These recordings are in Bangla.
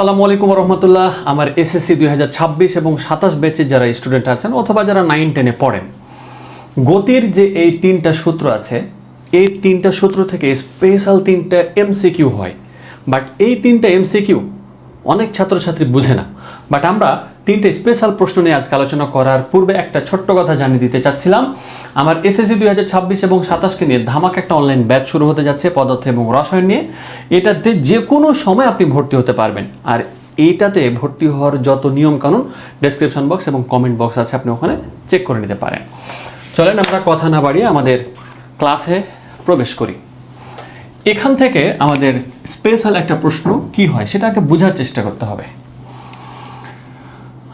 আসসালামু আলাইকুম রহমতুল্লাহ আমার এসএসসি দুই হাজার ছাব্বিশ এবং সাতাশ ব্যাচের যারা স্টুডেন্ট আছেন অথবা যারা নাইন টেনে পড়েন, গতির যে এই তিনটা সূত্র আছে, এই তিনটা সূত্র থেকে স্পেশাল তিনটা এমসিকিউ হয়। বাট এই তিনটা এমসিকিউ অনেক ছাত্রছাত্রী বুঝে না। বাট আমরা তিনটে স্পেশাল প্রশ্ন নিয়ে আজকে আলোচনা করার পূর্বে একটা ছোট্ট কথা জানিয়ে দিতে চাচ্ছিলাম। আমার এসএসসি দুই হাজার ছাব্বিশ এবং সাতাশকে নিয়ে ধামাক একটা অনলাইন ব্যাচ শুরু হতে যাচ্ছে পদার্থ এবং রসায়ন নিয়ে। এটাতে যে কোনো সময় আপনি ভর্তি হতে পারবেন। আর এইটাতে ভর্তি হওয়ার যত নিয়ম কানুন ডেসক্রিপশন বক্স এবং কমেন্ট বক্স আছে, আপনি ওখানে চেক করে নিতে পারেন। চলেন আমরা কথা না বাড়িয়ে আমাদের ক্লাসে প্রবেশ করি। এখান থেকে আমাদের স্পেশাল একটা প্রশ্ন কি হয়, সেটাকে বোঝার চেষ্টা করতে হবে।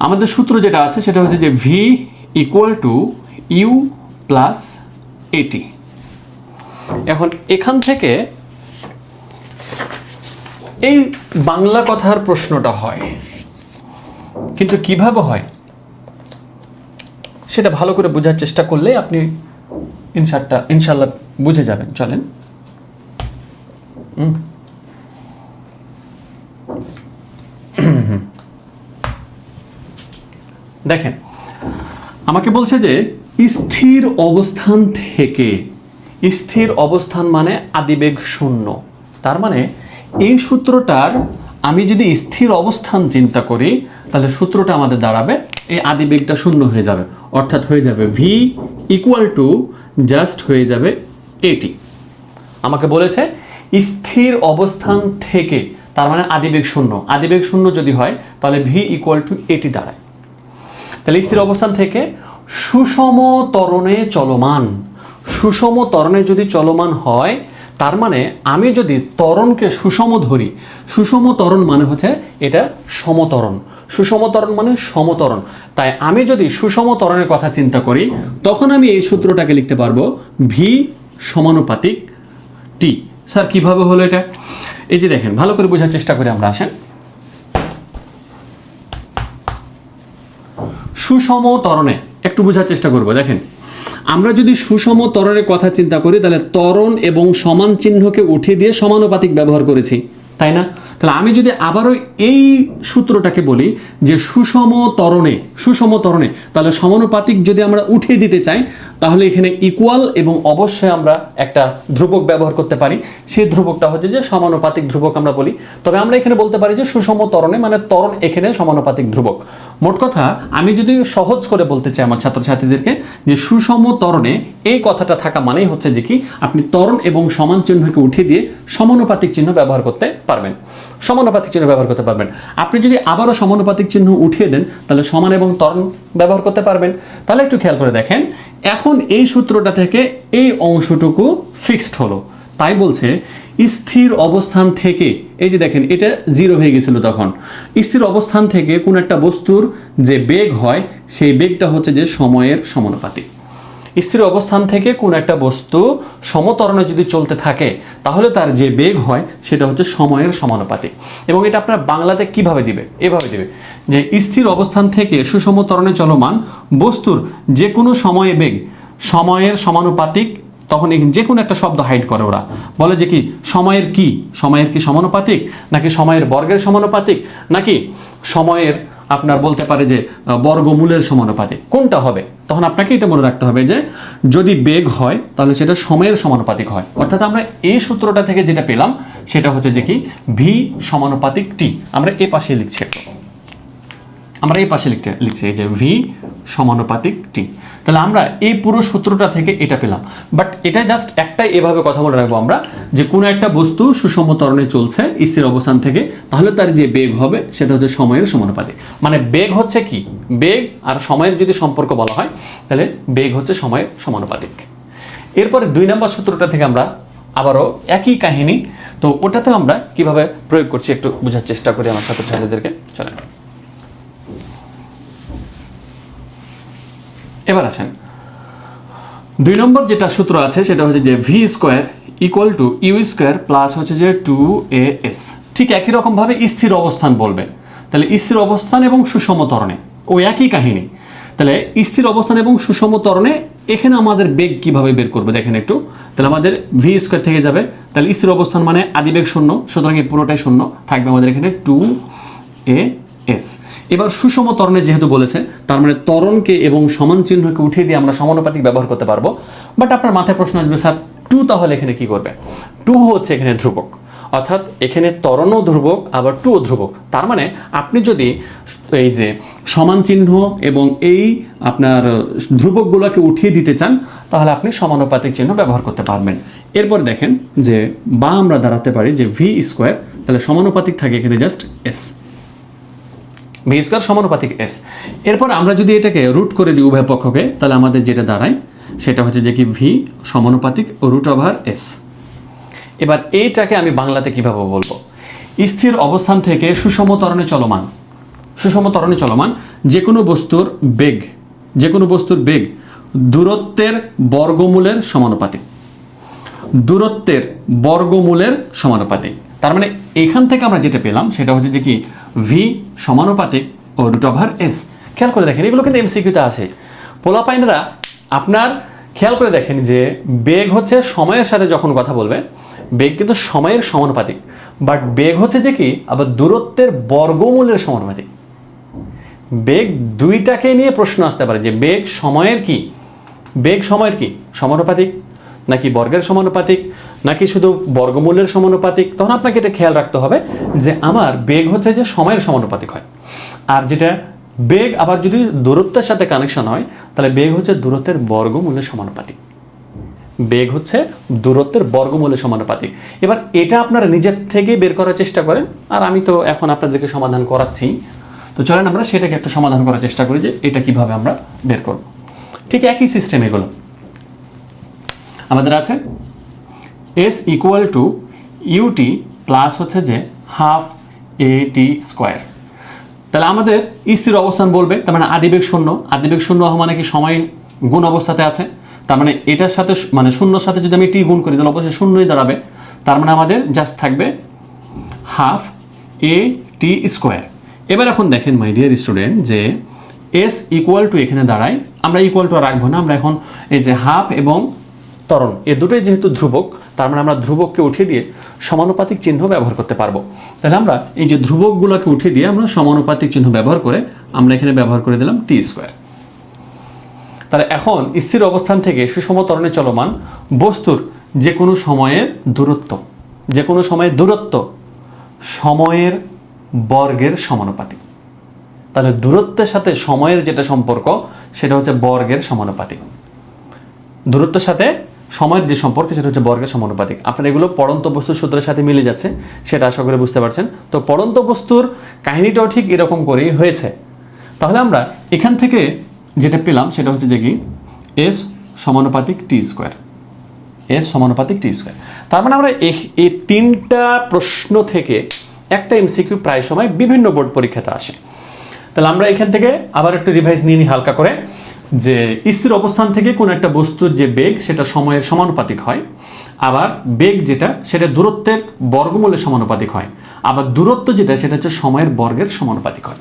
আমাদের সূত্র যেটা আছে, সেটা হচ্ছে যে V equal to U plus at এখন এখান থেকে এই বাংলা কথার প্রশ্নটা হয়, কিন্তু কীভাবে হয়, সেটা ভালো করে বোঝার চেষ্টা করলে আপনি ইনশাল্লাহ ইনশাল্লাহ বুঝে যাবেন। চলেন। দেখেন, আমাকে বলছে যে স্থির অবস্থান থেকে, স্থির অবস্থান মানে আদিবেগ শূন্য। তার মানে এই সূত্রটার আমি যদি স্থির অবস্থান চিন্তা করি, তাহলে সূত্রটা আমাদের দাঁড়াবে, এই আদিবেগটা শূন্য হয়ে যাবে। অর্থাৎ হয়ে যাবে ভি ইকুয়াল টু জাস্ট হয়ে যাবে এটি আমাকে বলেছে স্থির অবস্থান থেকে, তার মানে আদিবেগ শূন্য। আদিবেগ শূন্য যদি হয়, তাহলে ভি ইকুয়াল টু এটি দাঁড়ায়। তাহলে স্থির অবস্থান থেকে সুষম তরণে চলমান। সুষম তরণে যদি চলমান হয়, তার মানে আমি যদি তরণকে সুষম ধরি, সুষম তরণ মানে হচ্ছে এটা সমতরণ। সুষম তরণ মানে সমতরণ। তাই আমি যদি সুষম তরণের কথা চিন্তা করি, তখন আমি এই সূত্রটাকে লিখতে পারব ভি সমানুপাতিক টি স্যার, কীভাবে হলো এটা? এই যে দেখেন, ভালো করে বোঝার চেষ্টা করে আমরা আসেন। সুষম তরণে একটু বোঝার চেষ্টা করব, দেখেন। আমরা যদি সুষম তরণের কথা চিন্তা করি, তাহলে তরণ এবং সমান চিহ্নকে উঠিয়ে দিয়ে সমানুপাতিক ব্যবহার করেছি, তাই না? তাহলে আমি যদি আবারও এই সূত্রটাকে বলি যে সুষম তরণে সুষম তরণে তাহলে সমানুপাতিক যদি আমরা উঠিয়ে দিতে চাই, তাহলে এখানে ইকুয়াল এবং অবশ্যই আমরা একটা ধ্রুবক ব্যবহার করতে পারি। সেই ধ্রুবকটা হচ্ছে যে সমানুপাতিক ধ্রুবক আমরা বলি। তবে আমরা এখানে বলতে পারি যে সুষম তরণে মানে তরণ এখানে সমানুপাতিক ধ্রুবক। মোট কথা, আমি যদি সহজ করে বলতে চাই আমার ছাত্রছাত্রীদেরকে যে সুষম ত্বরণে এই কথাটা থাকা মানেই হচ্ছে যে কি, আপনি ত্বরণ এবং সমান চিহ্নকে উঠিয়ে দিয়ে সমানুপাতিক চিহ্ন ব্যবহার করতে পারবেন। সমানুপাতিক চিহ্ন ব্যবহার করতে পারবেন। আপনি যদি আবারও সমানুপাতিক চিহ্ন উঠিয়ে দেন, তাহলে সমান এবং ত্বরণ ব্যবহার করতে পারবেন। তাহলে একটু খেয়াল করে দেখেন, এখন এই সূত্রটা থেকে এই অংশটুকু ফিক্সড হলো। তাই বলছে স্থির অবস্থান থেকে, এই যে দেখেন, এটা জিরো হয়ে গেছিল তখন। স্থির অবস্থান থেকে কোন একটা বস্তুর যে বেগ হয়, সেই বেগটা হচ্ছে যে সময়ের সমানুপাতি স্থির অবস্থান থেকে কোন একটা বস্তু সমতরণে যদি চলতে থাকে, তাহলে তার যে বেগ হয়, সেটা হচ্ছে সময়ের সমানুপাতিক। এবং এটা আপনার বাংলাতে কীভাবে দিবে? এভাবে দিবে। যে স্থির অবস্থান থেকে সুষম ত্বরণে চলমান বস্তুর যে কোনো সময়ে বেগ সময়ের সমানুপাতিক তখন এখানে যে কোনো একটা শব্দ হাইড করে ওরা। বলে যে কি, সময়ের কি? সময়ের কি সমানুপাতিক? নাকি সময়ের বর্গের সমানুপাতিক? নাকি সময়ের আপনার বলতে পারে যে বর্গমূলের সমানুপাতিক? কোনটা হবে? তখন আপনাকে এটা মনে রাখতে হবে যে, যদি বেগ হয়, তাহলে সেটা সময়ের সমানুপাতিক হয়। অর্থাৎ আমরা এই সূত্রটা থেকে যেটা পেলাম, সেটা হচ্ছে যে কি ভি সমানুপাতিক টি আমরা এ পাশে লিখছি। আমরা এই পাশে লিখতে লিখছি এই যে ভি সমানুপাতিক টি তাহলে আমরা এই পুরো সূত্রটা থেকে এটা পেলাম। বাট এটা জাস্ট একটাই এভাবে কথা বলে রাখব আমরা, যে কোনো একটা বস্তু সুষম ত্বরণে চলছে, স্থির অবস্থান থেকে, তাহলে তার যে বেগ হবে, সেটা হচ্ছে সময়ের সমানুপাতিক। মানে বেগ হচ্ছে কি? বেগ আর সময়ের যদি সম্পর্ক বলা হয়, তাহলে বেগ হচ্ছে সময়ের সমানুপাতিক। এরপরে দুই নম্বর সূত্রটা থেকে আমরা আবারও একই কাহিনী, তো ওটাতে আমরা কীভাবে প্রয়োগ করছি একটু বোঝার চেষ্টা করি আমার ছাত্রছাত্রীদেরকে। চলেন। এবার আসেন। দুই নম্বর যেটা সূত্র আছে, সেটা হচ্ছে যে V square equal to U square plus হচ্ছে যে টু এ এস ঠিক একই রকমভাবে স্থির অবস্থান বলবেন তাহলে স্থির অবস্থান এবং সুষম ত্বরণে, ও একই কাহিনী। তাহলে স্থির অবস্থান এবং সুষম ত্বরণে এখানে আমাদের বেগ কীভাবে বের করবে, দেখেন একটু। তাহলে আমাদের ভি স্কোয়ার থেকে যাবে। তাহলে স্থির অবস্থান মানে আদিবেগ শূন্য, সুতরাং এই পুরোটাই শূন্য, থাকবে আমাদের এখানে টু এ এস এবার সুষম ত্বরণে যেহেতু বলেছে, তার মানে ত্বরণকে এবং সমান চিহ্নকে উঠিয়ে দিয়ে আমরা সমানুপাতিক ব্যবহার করতে পারব। বাট আপনার মাথায় প্রশ্ন আসবে, স্যার, টু তাহলে এখানে কি করবে? টু হচ্ছে এখানে ধ্রুবক। অর্থাৎ এখানে ত্বরণও ধ্রুবক, আবার টুও ধ্রুবক। তার মানে আপনি যদি এই যে সমান চিহ্ন এবং এই আপনার ধ্রুবকগুলোকে উঠিয়ে দিতে চান, তাহলে আপনি সমানুপাতিক চিহ্ন ব্যবহার করতে পারবেন। এরপর দেখেন যে বা আমরা দাঁড়াতে পারি যে ভি স্কোয়ার তাহলে সমানুপাতিক থাকে এখানে জাস্ট এস ভি স্কোয়ার সমানুপাতিক এস এরপর আমরা যদি এটাকে রুট করে দিই উভয় পক্ষকে, তাহলে আমাদের যেটা দাঁড়ায়, সেটা হচ্ছে যে কি ভি সমানুপাতিক রুট ওভার এস এবার এইটাকে আমি বাংলাতে কীভাবে বলব? স্থির অবস্থান থেকে সুষম ত্বরণে চলমান। সুষম ত্বরণে চলমান যে কোনো বস্তুর বেগ যে কোনো বস্তুর বেগ দূরত্বের বর্গমূলের সমানুপাতিক। দূরত্বের বর্গমূলের সমানুপাতিক। তার মানে এখান থেকে আমরা যেটা পেলাম, সেটা হচ্ছে যে কি ভি সমানুপাতিক ও রুট ওভার এস খেয়াল করে দেখেন, এগুলো কিন্তু এমসিকিউতে আসে। পোলাপাইনরা আপনার খেয়াল করে দেখেন যে বেগ হচ্ছে সময়ের সাথে যখন কথা বলবে, বেগ কিন্তু সময়ের সমানুপাতিক। বাট বেগ হচ্ছে যে কি, আবার দূরত্বের বর্গমূলের সমানুপাতিক। বেগ দুইটাকে নিয়ে প্রশ্ন আসতে পারে যে বেগ সময়ের কি? বেগ সময়ের কি? সমানুপাতিক নাকি বর্গের সমানুপাতিক, নাকি শুধু বর্গমূলের সমানুপাতিক? তখন আপনাকে এটা খেয়াল রাখতে হবে যে আমার বেগ হচ্ছে যে সময়ের সমানুপাতিক হয়। আর যেটা বেগ আবার যদি দূরত্বের সাথে কানেকশন হয়, তাহলে বেগ হচ্ছে দূরত্বের বর্গমূলের সমানুপাতিক। বেগ হচ্ছে দূরত্বের বর্গমূলের সমানুপাতিক। এবার এটা আপনারা নিজের থেকে বের করার চেষ্টা করেন। আর আমি তো এখন আপনাদেরকে সমাধান করাচ্ছি। তো চলেন আমরা সেটাকে একটা সমাধান করার চেষ্টা করি যে এটা কীভাবে আমরা বের করব। ঠিক একই সিস্টেম এগুলো। আমাদের আছে? S equal to UT plus হচ্ছে যে হাফ এ টি স্কোয়ার তাহলে আমাদের স্থির অবস্থান বলবে, তার মানে আদিবেগ শূন্য। আদিবেগ শূন্য হওয়া মানে কি? সময় গুণ অবস্থাতে আছে। তার মানে এটার সাথে মানে শূন্যর সাথে যদি আমি টি গুণ করি, তাহলে অবশ্যই শূন্যই দাঁড়াবে। তার মানে আমাদের জাস্ট থাকবে হাফ এ টি স্কোয়ার এবার এখন দেখেন মাই ডিয়ার স্টুডেন্ট যে এস ইকুয়াল টু এখানে দাঁড়ায়, আমরা ইকুয়াল টু রাখব না। আমরা এখন এই যে হাফ এবং ত্বরণ। এ দুটোই যেহেতু ধ্রুবক, তার মানে আমরা ধ্রুবককে উঠিয়ে দিয়ে সমানুপাতিক চিহ্ন ব্যবহার করতে পারব। তাহলে আমরা এই যে ধ্রুবকগুলোকে উঠিয়ে দিয়ে আমরা সমানুপাতিক চিহ্ন ব্যবহার করে আমরা এখানে ব্যবহার করে দিলাম টি স্কোয়ার। তাহলে এখন স্থির অবস্থান থেকে সুষম ত্বরণে চলমান বস্তুর যে কোনো সময়ের দূরত্ব যে কোনো সময়ের দূরত্ব সময়ের বর্গের সমানুপাতিক। তাহলে দূরত্বের সাথে সময়ের যেটা সম্পর্ক, সেটা হচ্ছে বর্গের সমানুপাতিক। দূরত্বের সাথে সময়ের যে সম্পর্ক, সেটা হচ্ছে বর্গের সমানুপাতিক। আপনার এগুলো পড়ন্ত বস্তুর সূত্রের সাথে মিলে যাচ্ছে, সেটা আশা করে বুঝতে পারছেন। তো পড়ন্ত বস্তুর কাহিনীটাও ঠিক এরকম করেই হয়েছে। তাহলে আমরা এখান থেকে যেটা পেলাম, সেটা হচ্ছে দেখি এস সমানুপাতিক টি স্কোয়ার এস সমানুপাতিক টি স্কোয়ার তার মানে আমরা এই- তিনটা প্রশ্ন থেকে একটা এমসিকিউ প্রায় সময় বিভিন্ন বোর্ড পরীক্ষাতে আসে। তাহলে আমরা এখান থেকে আবার একটু রিভাইজ নিয়ে নিই হালকা করে। যে স্থির অবস্থান থেকে কোনো একটা বস্তুর যে বেগ, সেটা সময়ের সমানুপাতিক হয়। আবার বেগ যেটা, সেটা দূরত্বের বর্গমূলের সমানুপাতিক হয়। আবার দূরত্ব যেটা, সেটা হচ্ছে সময়ের বর্গের সমানুপাতিক হয়।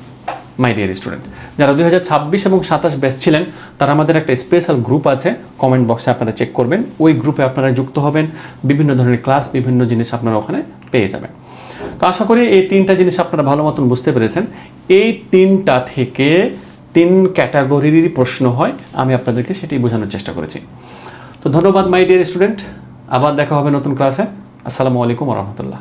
মাই ডিয়ার স্টুডেন্ট যারা দুই হাজার ছাব্বিশ এবং সাতাশ ব্যাচ ছিলেন, তারা আমাদের একটা স্পেশাল গ্রুপ আছে। কমেন্ট বক্সে আপনারা চেক করবেন। ওই গ্রুপে আপনারা যুক্ত হবেন। বিভিন্ন ধরনের ক্লাস বিভিন্ন জিনিস আপনারা ওখানে পেয়ে যাবেন। তো আশা করি এই তিনটা জিনিস আপনারা ভালো মতন বুঝতে পেরেছেন। এই তিনটা থেকে তিন ক্যাটাগরিরই প্রশ্ন হয়, আমি আপনাদেরকে সেটি বোঝানোর চেষ্টা করেছি। তো ধন্যবাদ মাই ডিয়ার স্টুডেন্ট আবার দেখা হবে নতুন ক্লাসে আসসালামু আলাইকুম রহমতুল্লাহ।